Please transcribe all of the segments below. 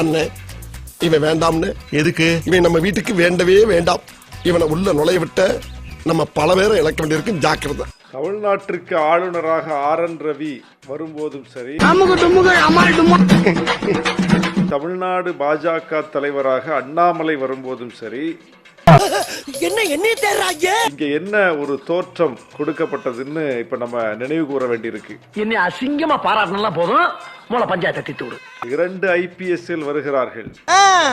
அண்ணே இவன் வேண்டாம்னு. எதுக்கு? இவன் நம்ம வீட்டுக்கு வேண்டவே வேண்டாம். இவனை உள்ள நுழைய விட்ட நம்ம பல பேரை இழக்க வேண்டியிருக்கு ஜாக்கிரதை. தமிழ்நாட்டிற்கு ஆளுநராக ஆர் என் ரவி வரும்போதும் சரி. தமிழ்நாடு பாஜக தலைவராக அண்ணாமலை வரும்போதும் சரி. என்ன என்ன தேர்றாங்க? இங்க என்ன ஒரு தோற்றம் கொடுக்கப்பட்டதுன்னு இப்ப நம்ம நினைவு கூற வேண்டியிருக்கு. என்னை அசிங்கமா பாராட்டினா போதும் மூல பஞ்சாயத்தை திட்டு விடு. இரண்டு ஐபிஎஸ்ஸில் வருகிறார்கள்.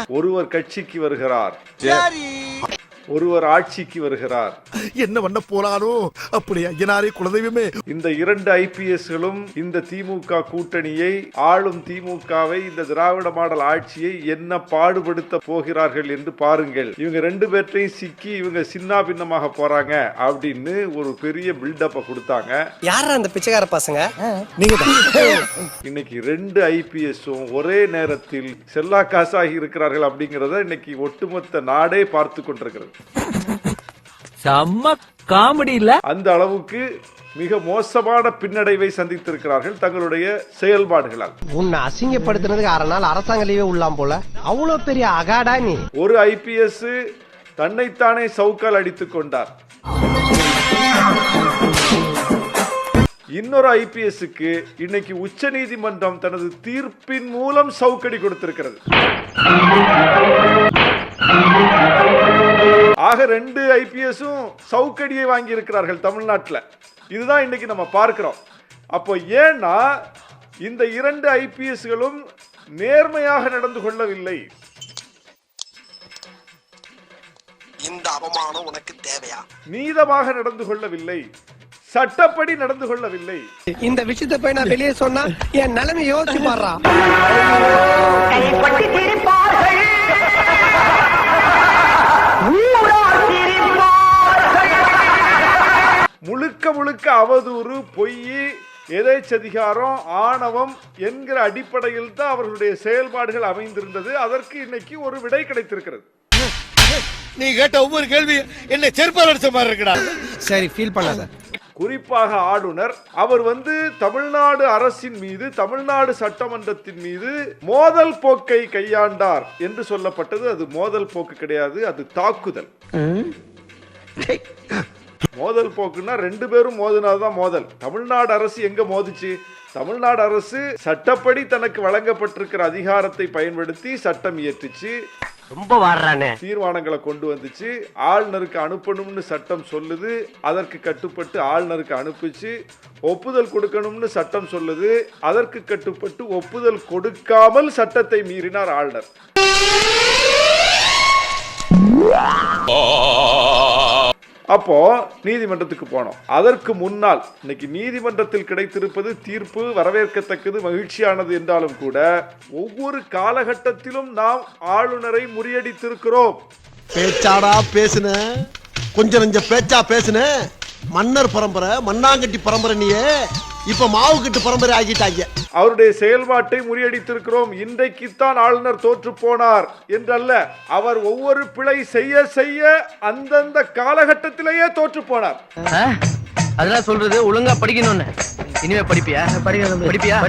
ஒருவர் கட்சிக்கு வருகிறார். ஒருவர் ஆட்சிக்கு வருகிறார். என்ன பண்ண போறானோ அப்படி ஐயனாரே குலதெய்வமே. இந்த இரண்டு ஐபிஎஸ்களும் இந்த திமுக கூட்டணியை ஆளும் திமுகவை இந்த திராவிட மாடல் ஆட்சியை என்ன பாடுபடுத்த போகிறார்கள் என்று பாருங்கள். இவங்க ரெண்டு பேர்ட்டையும் சிக்கி இவங்க சின்ன பின்னமாக போறாங்க அப்படின்னு ஒரு பெரிய பில்டப்பை கொடுத்தாங்க. யாரா அந்த பிச்சைக்கார பசங்க? இன்னைக்கு ரெண்டு ஐபிஎஸும் ஒரே நேரத்தில் செல்லா காசாகி இருக்கிறார்கள் அப்படிங்கறத இன்னைக்கு ஒட்டுமொத்த நாடே பார்த்து கொண்டிருக்கிறது. செம்ம காமெடி இல்ல அந்த அளவுக்கு மிக மோசமான பின்னடைவை சந்தித்திருக்கிறார்கள் தங்களுடைய செயல்பாடுகளால். உன்னை அசிங்கப்படுத்தினதுக்கு அரை நாள் அரசாங்க லீவே உள்ளாம் போல. அவ்வளவு பெரிய அகாடா நீ. ஒரு ஐபிஎஸ் தன்னைத்தானே சவுக்கால் அடித்துக் கொண்டார். இன்னொரு ஐபிஎஸ்க்கு இன்னைக்கு உச்சநீதிமன்றம் தனது தீர்ப்பின் மூலம் சவுக்கடி கொடுத்திருக்கிறது. ஆக ரெண்டு ஐபிஎஸும் சவுக்கடியை வாங்கி இருக்கிறார்கள் தமிழ்நாட்டில். இதுதான் இன்னைக்கு நம்ம பார்க்கிறோம். அப்போ ஏன்னா இந்த இரண்டு ஐபிஎஸ்களும் நேர்மையாக நடந்து கொள்ளவில்லை. இந்த அவமானம் உனக்கு தேவையா? நீதமாக நடந்து கொள்ளவில்லை. சட்டப்படி நடந்து கொள்ளவில்லை. இந்த விஷயத்தை போய் நான் வெளியே சொன்னா என் நிலைமை யோசிச்சு பாடுறா. முழுக்க அவதூறு பொய் எதேச்சதிகாரம் ஆணவம் என்கிற அடிப்படையில் தான் அவர்களுடைய செயல்பாடுகள் அமைந்திருந்தது. அதற்கு இன்னைக்கு ஒரு விடை கிடைத்திருக்கிறது. நீ கேட்ட ஒவ்வொரு கேள்வி என்ன செருப்பால் அடிச்ச மாதிரி இருக்கடா. சரி ஃபீல் பண்ணாத. குறிப்பாக ஆளுநர் அவர் வந்து தமிழ்நாடு அரசின் மீது தமிழ்நாடு சட்டமன்றத்தின் மீது மோதல் போக்கை கையாண்டார் என்று சொல்லப்பட்டது. அது மோதல் போக்கு கிடையாது அது தாக்குதல். மோதல் போக்குன்னா ரெண்டு பேரும் மோதினாதான் மோதல். தமிழ்நாடு அரசு எங்க மோதிச்சு? தமிழ்நாடு அரசு சட்டப்படி தனக்கு வழங்கப்பட்டிருக்கிற அதிகாரத்தை பயன்படுத்தி சட்டம் இயற்றுச்சு. ரொம்ப வாடுறானே. தீர்மானங்களை கொண்டு வந்துச்சு. ஆளுநருக்கு அனுப்பணும்னு சட்டம் சொல்லுது. அதற்கு கட்டுப்பட்டு ஆளுநருக்கு அனுப்பிச்சு. ஒப்புதல் கொடுக்கணும்னு சட்டம் சொல்லுது. அதற்கு கட்டுப்பட்டு ஒப்புதல் கொடுக்காமல் சட்டத்தை மீறினார் ஆளுநர். அப்போது நீதிமன்றத்துக்கு போனோம். அதற்கு முன்னால் இன்னைக்கு நீதிமன்றத்தில் கிடைத்திருப்பது தீர்ப்பு வரவேற்கத்தக்கது மகிழ்ச்சியானது என்றாலும் கூட ஒவ்வொரு காலகட்டத்திலும் நாம் ஆளுநரை முறியடித்திருக்கிறோம். பேச்சாடா பேசுன? கொஞ்சம் நெஞ்ச பேச்சா பேசுன? மன்னர் பரம்பரை மண்ணாங்கட்டி பரம்பரை நீயே. இப்ப மாவு கட்டு பரம்பரை ஆகிட்டாங்க. அவருடைய செயல்பாட்டை முறியடித்திருக்கிறோம். இன்றைக்குத்தான் ஆளுநர் தோற்று போனார் என்றல்ல அவர் ஒவ்வொரு பிழை செய்ய செய்ய அந்தந்த காலகட்டத்திலேயே தோற்று போனார். அதெல்லாம் சொல்றது ஒழுங்கா படிக்கணும்னு. இனிமே படிப்பியா? படிப்பியா?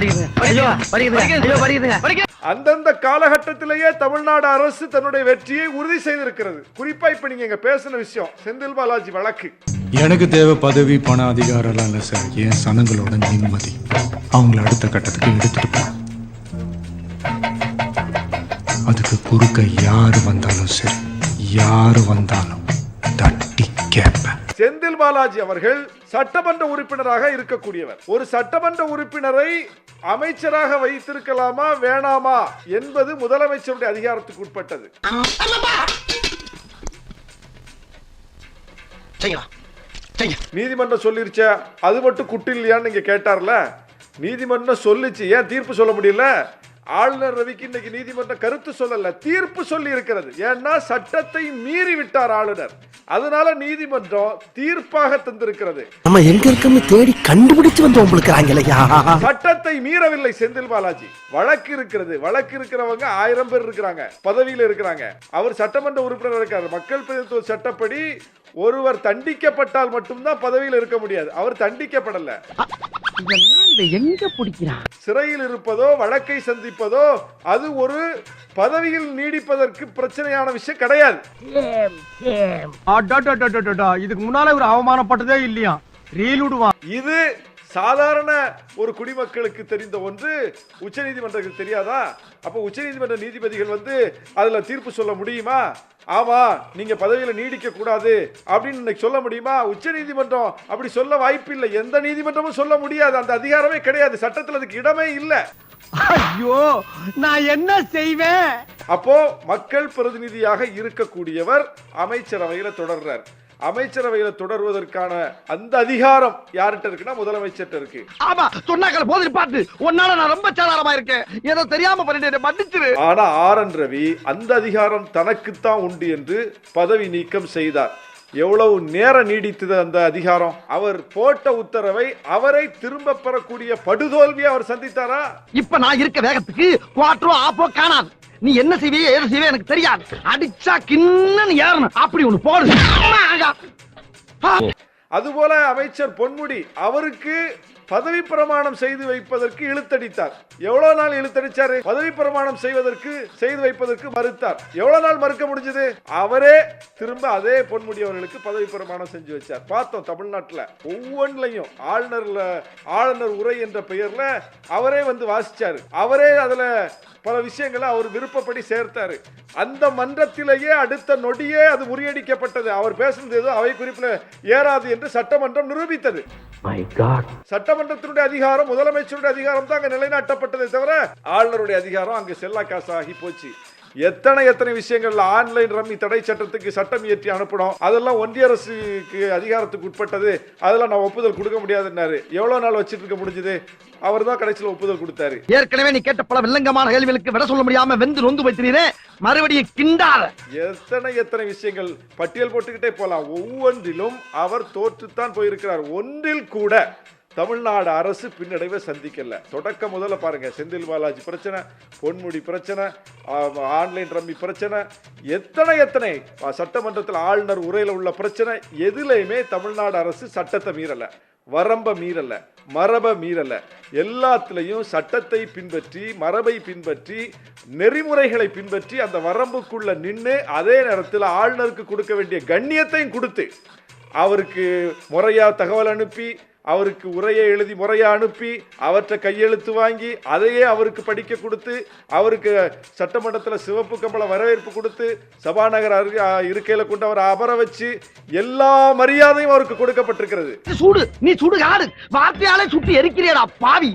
படிக்கிறேன் அந்தந்த காலகட்டத்திலேயே தமிழ்நாடு அரசு தன்னுடைய வெற்றியை உறுதி செய்திருக்கிறது. குறிப்பா இப்ப நீங்க இங்க பேசின விஷயம் செந்தில் பாலாஜி வழக்கு. எனக்கு தேவை பதவி பண அதிகாரம்லாம் இல்லை சார். என் சனங்களோட நிம்மதி. அவங்கள அடுத்த கட்டத்துக்கு எடுத்துட்டு போ. அதுக்கு குறுக்க யாரு வந்தாலும் சரி யாரு வந்தாலும் தட்டி கேட்பேன். செந்தில் பாலாஜி அவர்கள் சட்டமன்ற உறுப்பினராக இருக்கக்கூடியவர். ஒரு சட்டமன்ற உறுப்பினரை அமைச்சராக வைத்திருக்கலாமா வேணாமா என்பது முதலமைச்சருடைய அதிகாரத்துக்கு உட்பட்டது. செய்யலாம். நீதிமன்றம் சொல்லிருச்சே அது மட்டும் குட்டு இல்லையான்னு நீங்க கேட்டார்ல? நீதிமன்றம் சொல்லுச்சு ஏன் தீர்ப்பு சொல்ல முடியல? ஆளுநர் ரவிக்கு இன்னைக்கு நீதிமன்றம் கருத்து சொல்லல தீர்ப்பு சொல்லி இருக்கிறது ஏன்னா சட்டத்தை மீறி விட்டார் ஆளுநர். அதனால நீதிமன்றம் தீர்ப்பாக தந்திருக்கிறது. நம்ம எங்க இருக்கோம்னு தேடி கண்டுபிடிச்சு வந்து உங்களுக்கு சட்டத்தை மீறவில்லை செந்தில் பாலாஜி. வழக்கு இருக்கிறது. வழக்கு இருக்கிறவங்க ஆயிரம் பேர் இருக்கிறாங்க. பதவியில இருக்கிறாங்க. அவர் சட்டமன்ற உறுப்பினர் இருக்காரு. மக்கள் பிரதிநிதித்துவ சட்டப்படி ஒருவர் தண்டிக்கப்பட்டால் மட்டும்தான் பதவியில் இருக்க முடியாது. அவர் தண்டிக்கப்படல. எங்க பிடிக்கிறான் சிறையில் இருப்பதோ வழக்கை சந்திப்பதோ அது ஒரு பதவியில் நீடிப்பதற்கு பிரச்சனையான விஷயம் கிடையாது. இதுக்கு முன்னால ஒரு அவமானப்பட்டதே இல்லையா? ரீல் விடுவான். இது சாதாரண ஒரு குடிமக்களுக்கு தெரிந்த ஒன்று உச்சநீதிமன்றத்துக்கு தெரியாதா? அப்ப உச்சநீதிமன்ற நீதிபதிகள் வந்து அதுல தீர்ப்பு சொல்ல முடியுமா? ஆமா நீங்க பதவியில நீடிக்க கூடாது அப்படின்னு இன்னைக்கு சொல்ல முடியுமா? உச்சநீதிமன்றம் அப்படி சொல்ல வாய்ப்பில்லை. எந்த நீதிமன்றமும் சொல்ல முடியாது. அந்த அதிகாரமே கிடையாது. சட்டத்தில் அதுக்கு இடமே இல்லை. ஐயோ நான் என்ன செய்வேன்? அப்போ மக்கள் பிரதிநிதியாக இருக்கக்கூடியவர் அமைச்சரவையில தொடர்றார். அமைச்சரவையில தொடர்வதற்கான அந்த அதிகாரம் யார்கிட்ட இருக்குன்னா முதலமைச்சர்கிட்ட இருக்கு. ஆமா சொன்னாக்கல போதில் பார்த்து. உன்னால நான் ரொம்ப சாதாரமா இருக்கேன். ஏதோ தெரியாம பண்ணிட்டு மன்னிச்சிரு. ஆனா ஆர் என் ரவி அந்த அதிகாரம் தனக்குத்தான் உண்டு என்று பதவி நீக்கம் செய்தார். எவ்வளவு நேரம் நீடித்தது அந்த அதிகாரம்? அவர் போட்ட உத்தரவை அவரை திரும்ப பெறக்கூடிய படுதோல்வியை அவர் சந்தித்தாரா? இப்ப நான் இருக்க வேகத்துக்கு குவாட்டரோ ஆப்போ காணாது. நீ என்ன செய்வியே ஏது செய்வே எனக்கு தெரியாது. அடிச்சா கிண்ணன்னு ஏறணும். அப்படி ஒண்ணு போடு. அதுபோல அமைச்சர் பொன்முடி அவருக்கு பதவி பிரமாணம் செய்து வைப்பதற்கு இழுத்தடித்தார். எவ்வளவு நாள் இழுத்தடிச்சாரு? பதவி பிரமாணம் செய்வதற்கு செய்து வைப்பதற்கு மறுத்தார். எவ்வளவு நாள் மறுக்க முடிஞ்சது? அவரே திரும்ப அதே பொன்முடி அவர்களுக்கு பதவி பிரமாணம் செஞ்சு வச்சார். பார்த்தோம் தமிழ்நாட்டுல. ஒவ்வொன்றிலையும் ஆளுநர்ல ஆளுநர் உரை என்ற பெயர்ல அவரே வந்து வாசிச்சாரு. அவரே அதுல பல விஷயங்களை அவர் விருப்பப்படி சேர்த்தாரு. அந்த மன்றத்திலேயே அடுத்த நொடியே அது முறியடிக்கப்பட்டது. அவர் பேசுனது ஏதோ அவை குறிப்பில் ஏறாது என்று சட்டமன்றம் நிரூபித்தது. மை காட் சட்டமன்றத்தினுடைய அதிகாரம் முதலமைச்சருடைய அதிகாரம் தான் அங்க நிலைநாட்டப்பட்டதே தவிர ஆளுநருடைய அதிகாரம் அங்க செல்லா காசாகி போச்சு. எத்தனை எத்தனை விஷயங்கள்ல ஆன்லைன் ரம்மி தடை சட்டத்துக்கு சட்டம் இயற்றி அனுப்பணும் அதெல்லாம் ஒன்றிய அரசுக்கு அதிகாரத்துக்கு உட்பட்டது. அதெல்லாம் நான் ஒப்புதல் கொடுக்க முடியாதுன்னாரு. எவ்வளவு நாள் வச்சிட்டு இருக்க முடிஞ்சது? அவர் தான் கடைசியில் ஒப்புதல் கொடுத்தாரு. ஏற்கனவே நீ கேட்ட பல வில்லங்கமான கேள்விகளுக்கு விட சொல்ல முடியாம வெந்து நொந்து வைக்கிறீரே மறுபடியும் கிண்டாத. எத்தனை எத்தனை விஷயங்கள்? பட்டியல் போட்டுக்கிட்டே போலாம். ஒவ்வொன்றிலும் அவர் தோற்றுத்தான் போயிருக்கிறார். ஒன்றில் கூட தமிழ்நாடு அரசு பின்னடைவை சந்திக்கல. தொடக்க முதல்ல பாருங்கள் செந்தில் பாலாஜி பிரச்சனை பொன்முடி பிரச்சனை ஆன்லைன் ரம்மி பிரச்சனை எத்தனை எத்தனை சட்டமன்றத்தில் ஆளுநர் உரையில் உள்ள பிரச்சனை எதுலேயுமே தமிழ்நாடு அரசு சட்டத்தை மீறலை. வரம்ப மீறலை மரபை மீறலை. எல்லாத்துலேயும் சட்டத்தை பின்பற்றி மரபை பின்பற்றி நெறிமுறைகளை பின்பற்றி அந்த வரம்புக்குள்ளே நின்று அதே நேரத்தில் ஆளுநருக்கு கொடுக்க வேண்டிய கண்ணியத்தையும் கொடுத்து அவருக்கு முறையாக தகவல் அனுப்பி அவருக்கு உரையை எழுதி முறையா அனுப்பி அவற்றை கையெழுத்து வாங்கி அதையே அவருக்கு படிக்க கொடுத்து அவருக்கு சட்டமன்றத்தில் சிவப்பு கம்பள வரவேற்பு கொடுத்து சபாநகர் அருகே இருக்கையில் கொண்டு அவர் அமர வச்சு எல்லா மரியாதையும் அவருக்கு கொடுக்கப்பட்டிருக்கிறது. சூடு நீ சுடு காடு வார்த்தையாலே சுட்டு எரிக்கிறேடா பாவி.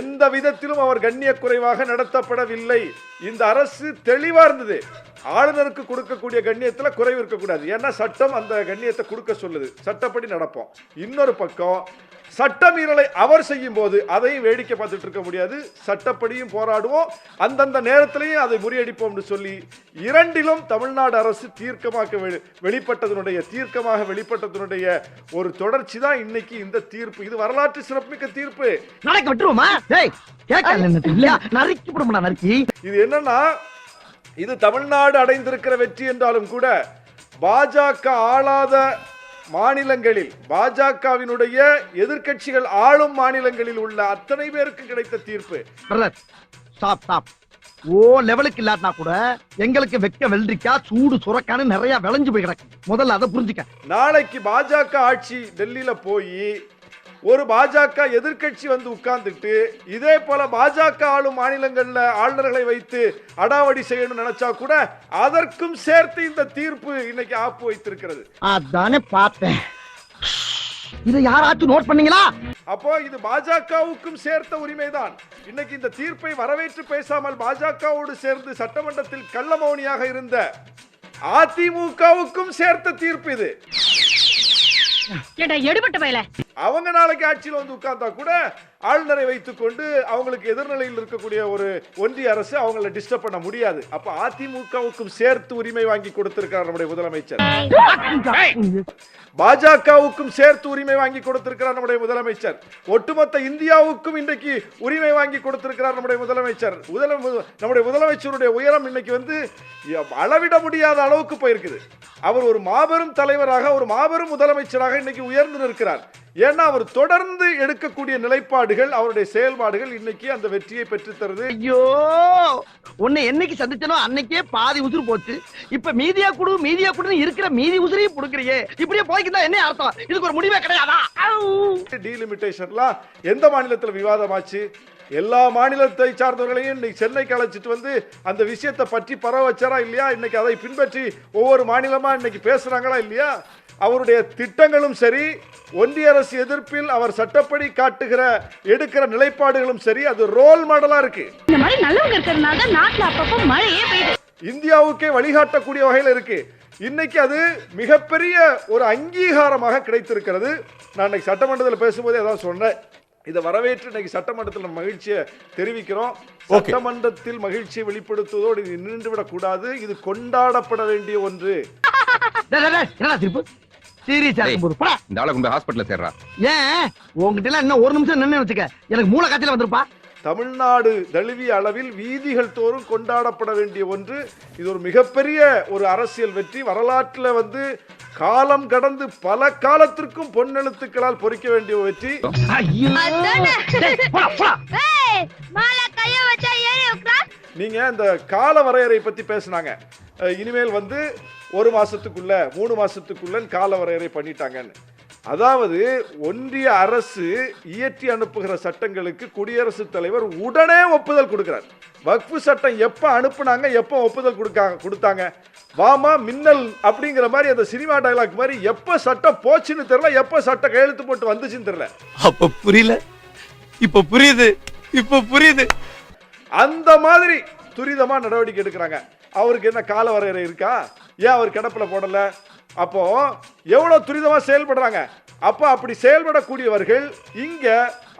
எந்த விதத்திலும் அவர் கண்ணிய குறைவாக நடத்தப்படவில்லை. இந்த அரசு தெளிவா இருந்தது. ஆளுநருக்கு கொடுக்கக்கூடிய கண்ணியத்துல குறைவு இருக்கக்கூடாது. ஏன்னா சட்டம் அந்த கண்ணியத்தை கொடுக்க சொல்லுது. சட்டப்படி நடப்போம். இன்னொரு பக்கம் சட்ட மீறலை அவர் செய்யும் போது அதையும் வேடிக்கை பார்த்துட்டு இருக்க முடியாது. சட்டப்படியும் போராடுவோம். அந்தந்த நேரத்திலையும் அதை முறியடிப்போம்னு சொல்லி இரண்டிலும் தமிழ்நாடு அரசு தீர்க்கமாக வெளி- வெளிப்பட்டதனுடைய தீர்க்கமாக வெளிப்பட்டதனுடைய ஒரு தொடர்ச்சி தான் இன்னைக்கு இந்த தீர்ப்பு. இது வரலாற்று சிறப்புமிக்க தீர்ப்பு. இது என்னன்னா இது தமிழ்நாடு அடைந்திருக்கிற வெற்றி என்றாலும் கூட பாஜக ஆளாத மாநிலங்களில் பாஜகவினுடைய எதிர்க்கட்சிகள் ஆளும் மாநிலங்களில் உள்ள அத்தனை பேருக்கு கிடைத்த தீர்ப்பு. ஸ்டாப் ஸ்டாப் ஓ லெவலுக்கு இல்லாட்டினா கூட எங்களுக்கு வெக்க வெள்ளரிக்கா சூடு சுரக்கான்னு நிறைய விளைஞ்சு போய் கிடக்கு. முதல்ல அதை புரிஞ்சுக்க. நாளைக்கு பாஜக ஆட்சி டெல்லியில போய் ஒரு பாஜக எதிர்க்கட்சி வந்து உட்கார்ந்துட்டு இதே போல பாஜக ஆளும் மாநிலங்கள்ல ஆளுநர்களை வைத்து அடாவடி செய்யணும்னு நினைச்சா கூட அதற்கும் சேர்த்து இந்த தீர்ப்பு இன்னைக்கு ஆப்பு வைத்திருக்கிறது. அதானே பார்த்தேன். இதை யாராச்சும் நோட் பண்ணீங்களா? அப்போ இது பாஜகவுக்கும் சேர்த்த உரிமைதான். இன்னைக்கு இந்த தீர்ப்பை வரவேற்று பேசாமல் பாஜகவோடு சேர்ந்து சட்டமன்றத்தில் கள்ளமௌனியாக இருந்த அதிமுகவுக்கும் சேர்த்த தீர்ப்பு இது. எடுபட்ட பயல? அவங்க நாளைக்கு ஆட்சியில் வந்து உட்கார்ந்தா கூட ஆளுநரை வைத்துக்கொண்டு அவங்களுக்கு எதிர்நிலையில் இருக்கக்கூடிய ஒரு ஒன்றிய அரசு அவங்கள டிஸ்டர்ப் பண்ண முடியாது. அப்ப அதிமுகவுக்கும் சேர்த்து உரிமை வாங்கி கொடுத்திருக்கிறார் நம்முடைய முதலமைச்சர். பாஜகவுக்கும் சேர்த்து உரிமை வாங்கி கொடுத்திருக்கிறார் நம்முடைய முதலமைச்சர். ஒட்டுமொத்த இந்தியாவுக்கும் இன்றைக்கு உரிமை வாங்கி கொடுத்திருக்கிறார் நம்முடைய முதலமைச்சர். முதல நம்முடைய முதலமைச்சருடைய உயரம் இன்னைக்கு வந்து அளவிட முடியாத அளவுக்கு போயிருக்குது. அவர் ஒரு மாபெரும் தலைவராக ஒரு மாபெரும் முதலமைச்சராக இன்னைக்கு உயர்ந்து நிற்கிறார். ஏன்னா அவர் தொடர்ந்து எடுக்கக்கூடிய நிலைப்பாடு நிலைப்பாடுகள் அவருடைய செயல்பாடுகள் இன்னைக்கு அந்த வெற்றியை பெற்றுத் தருது. ஐயோ உன்னை என்னைக்கு சந்திச்சனோ அன்னைக்கே பாதி உசுறு போச்சு. இப்ப மீதியா குடு மீதியா குடுன்னு இருக்கிற மீதி உசுரையும் புடுக்குறியே இப்படியே போய்க்கிட்டா என்ன அர்த்தம்? இதுக்கு ஒரு முடிவே கிடையாதா. டீலிமிட்டேஷன்லாம் எந்த மாநிலத்தில் விவாதமாச்சு? எல்லா மாநிலத்தை சார்ந்தவர்களையும் இன்னைக்கு சென்னைக்கு அழைச்சிட்டு வந்து அந்த விஷயத்தை பற்றி பரவ வச்சாரா இல்லையா? இன்னைக்கு அதை பின்பற்றி ஒவ்வொரு மாநிலமா இன்னைக்கு பேசுறாங்களா இல்லையா? அவருடைய திட்டங்களும் சரி ஒன்றிய அரசு எதிர்ப்பில் அவர் சட்டப்படி காட்டுகிற எடுக்கிற நிலைப்பாடுகளும் சரி அது ரோல் மாடலா இருக்கு. இந்த மாதிரி நல்லவங்க இருக்கிறதுனால தான் நாட்டுல அப்பப்போ மழையே பெய்யுது. இந்தியாவுக்கே வழிகாட்டக்கூடிய வகையில் இருக்கு. இன்னைக்கு அது மிகப்பெரிய ஒரு அங்கீகாரமாக கிடைத்திருக்கிறது. நான் இன்னைக்கு சட்டமன்றத்தில் பேசும்போதே அதான் சொன்னேன். இதை வரவேற்று இன்னைக்கு சட்டமன்றத்தில் மகிழ்ச்சியை தெரிவிக்கிறோம். சட்டமன்றத்தில் மகிழ்ச்சியை வெளிப்படுத்துவதோடு இது நின்றுவிடக் கூடாது இது கொண்டாடப்பட வேண்டிய ஒன்று. சீரியஸா இருக்கும்போது போடா இந்த ஆளை கொண்டு ஹாஸ்பிட்டல்ல சேர்றா. ஏன்? உங்ககிட்ட எல்லாம் இன்னும் ஒரு நிமிஷம் நின்னு வச்சுக்க. எனக்கு மூளை காய்ச்சல வந்திருப்பா. தமிழ்நாடு தழுவிய அளவில் வீதிகள் தோறும் கொண்டாடப்பட வேண்டிய ஒன்று. இது ஒரு மிகப்பெரிய ஒரு அரசியல் வெற்றி. வரலாற்றில் வந்து காலம் கடந்து பல காலத்திற்கும் பொன்னெழுத்துக்களால் பொறிக்க வேண்டிய வெற்றி. நீங்க இந்த கால வரையறை பத்தி பேசுனாங்க. இனிமேல் வந்து ஒரு மாசத்துக்குள்ள மூணு மாசத்துக்குள்ள கால வரையறை பண்ணிட்டாங்கன்னு. அதாவது ஒன்றிய அரசு இயற்றி அனுப்புகிற சட்டங்களுக்கு குடியரசுத் தலைவர் உடனே ஒப்புதல் கொடுக்கிறார். வக்ஃபு சட்டம் எப்ப அனுப்புனாங்க எப்ப ஒப்புதல் கொடுக்காங்க கொடுத்தாங்க? வாமா மின்னல் அப்படிங்கிற மாதிரி அந்த சினிமா டயலாக் மாதிரி எப்ப சட்டம் போச்சுன்னு தெரியல எப்ப சட்டம் கையெழுத்து போட்டு வந்துச்சுன்னு தெரியல. அப்ப புரியல. இப்ப புரியுது. இப்ப புரியுது. அந்த மாதிரி துரிதமா நடவடிக்கை எடுக்கிறாங்க. அவருக்கு என்ன கால வரையறை இருக்கா? ஏன் அவர் கிடப்பில் போடல? அப்போ எவ்வளவு துரிதமா செயல்படுறாங்க? அப்போ அப்படி செயல்படக்கூடியவர்கள் இங்க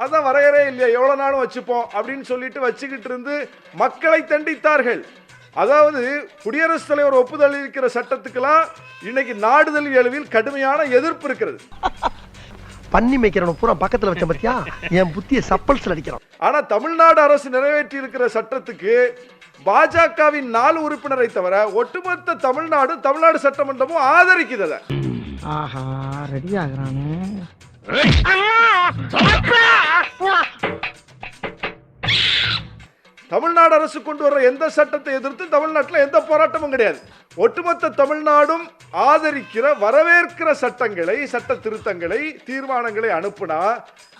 அதான் வரையறை இல்லையா எவ்வளவு நாளும் வச்சுப்போம் அப்படின்னு சொல்லிட்டு வச்சுக்கிட்டு இருந்து மக்களை தண்டித்தார்கள். அதாவது குடியரசுத் தலைவர் ஒப்புதல் இருக்கிற சட்டத்துக்கெல்லாம் இன்னைக்கு நாடுதல் அளவில் கடுமையான எதிர்ப்பு இருக்கிறது. பண்ணி மேய்க்கிறவன பூரா பக்கத்துல வச்ச பத்தியா? என் புத்திய சப்பல்ஸ்ல அடிக்கிறான். ஆனா தமிழ்நாடு அரசு நிறைவேற்றி இருக்கிற சட்டத்துக்கு பாஜகவின் நாலு உறுப்பினரை தவிர ஒட்டுமொத்த தமிழ்நாடு தமிழ்நாடு சட்டமன்றமும் ஆதரிக்குது அதை. ஆஹா ரெடி ஆகுறானே. தமிழ்நாடு அரசு கொண்டு வர்ற எந்த சட்டத்தை எதிர்த்து தமிழ்நாட்டில் எந்த போராட்டமும் கிடையாது. ஒட்டுமொத்த தமிழ்நாடும் ஆதரிக்கிற வரவேற்கிற சட்டங்களை சட்ட திருத்தங்களை தீர்மானங்களை அனுப்புனா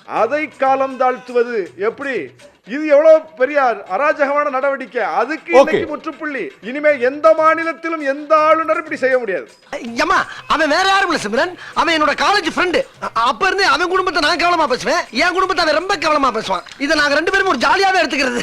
அதை காலம் தாழ்த்துவது எப்படி? இது எவ்வளவு பெரிய அராஜகமான நடவடிக்கை? அதுக்கு இன்னைக்கு முற்றுப்புள்ளி. இனிமே எந்த மாநிலத்திலும் எந்த ஆளுநரும் இப்படி செய்ய முடியாது. ஏமா அவன் வேற யாரும் இல்ல சிம்ரன். அவன் என்னோட காலேஜ் ஃப்ரெண்டு அப்ப இருந்து அவன் குடும்பத்தை நான் கவனமா பேசுவேன். என் குடும்பத்தை அவன் ரொம்ப கவனமா பேசுவான். இதை நாங்க ரெண்டு பேரும் ஒரு ஜாலியாவே எடுத்துக்கிறது.